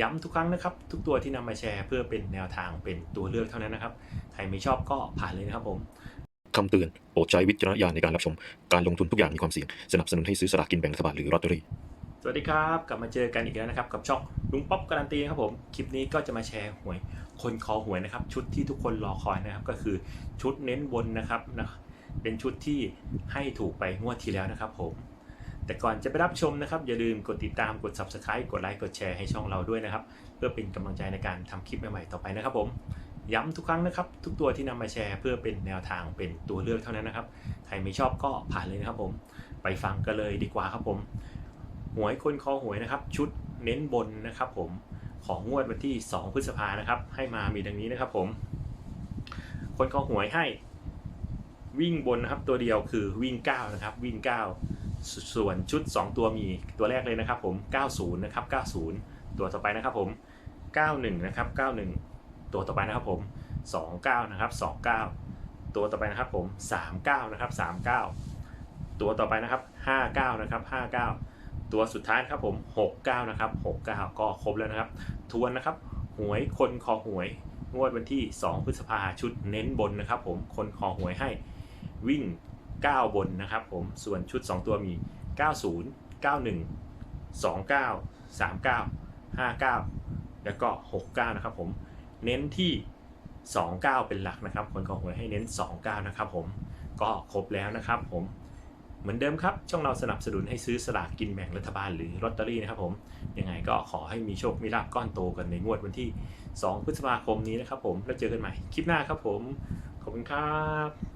ย้ำทุกครั้งนะครับ ทุกตัวที่นำมาแชร์เพื่อเป็นแนวทางเป็นตัวเลือกเท่านั้นนะครับ ใครไม่ชอบก็ผ่านเลยนะครับผมคำเตือนโปรดใช้วิจารณญาณในการรับชม การลงทุนทุกอย่างมีความเสี่ยง สนับสนุนให้ซื้อสลากกินแบ่งรัฐบาลหรือลอตเตอรี่ สวัสดีครับ กลับมาเจอกันอีกแล้วนะครับ กับช่องลุงป๊อปการันตีนะครับผม คลิปนี้ก็จะมาแชร์หวย คนคอหวยนะครับ ชุดที่ทุกคนรอคอยนะครับ ก็คือชุดเน้นบนนะครับนะเป็นชุดที่ให้ถูกไปงวดที่แล้วนะครับผม แต่ก่อนจะไปรับชมนะครับ อย่าลืมกดติดตามกด subscribe กดไลค์กดแชร์ให้ช่องเราด้วยนะครับ เพื่อเป็นกำลังใจในการทำคลิปใหม่ๆต่อไปนะครับผมย้ำทุกครั้งนะครับ ทุกตัวที่นำมาแชร์เพื่อเป็นแนวทางเป็นตัวเลือกเท่านั้นนะครับ ใครไม่ชอบก็ผ่านเลยนะครับผม ไปฟังกันเลยดีกว่าครับผมหวยคนคอหวยนะครับ ชุดเน้นบนนะครับ ผมของงวดวันที่ 2 พฤษภานะครับ ให้มามีดังนี้นะครับ ผม คนคอหวยให้ วิ่งบนนะครับ ตัวเดียวคือวิ่ง 9 นะครับ วิ่ง 9 ส่วนชุด 2 ตัวมีตัวแรกเลยนะครับผม 90 นะครับ 90 ตัวต่อไปนะครับผม 91 นะครับ 91 ตัวต่อไปนะครับผม 29 นะครับ 29 ตัวต่อไปนะครับผม 39 นะครับ 39 ตัวต่อไปนะครับ 59 นะครับ 59 ตัวสุดท้ายครับผม 69 นะครับ 69 ก็ครบแล้วนะครับ ทวนนะครับ หวยคนคอหวย งวดวันที่ 2 พฤษภาชุดเน้นบนนะครับผม คนคอหวยให้วิ่ง 9 บนนะครับผม ส่วนชุด 2 ตัวมี 90 91 29 39 59 แล้วก็ 69 นะครับผม เน้นที่ 29 เป็นหลักนะครับ คนคอหวยให้เน้น 29 นะครับผม ก็ครบแล้วนะครับผม เหมือนเดิมครับ ช่องเราสนับสนุนให้ซื้อสลากกินแบ่งรัฐบาลหรือลอตเตอรี่นะครับผม ยังไงก็ขอให้มีโชค มีลาภก้อนโตกันในงวดวันที่ 2 พฤษภาคมนี้นะครับผม แล้วเจอกันใหม่คลิปหน้าครับผม ขอบคุณครับ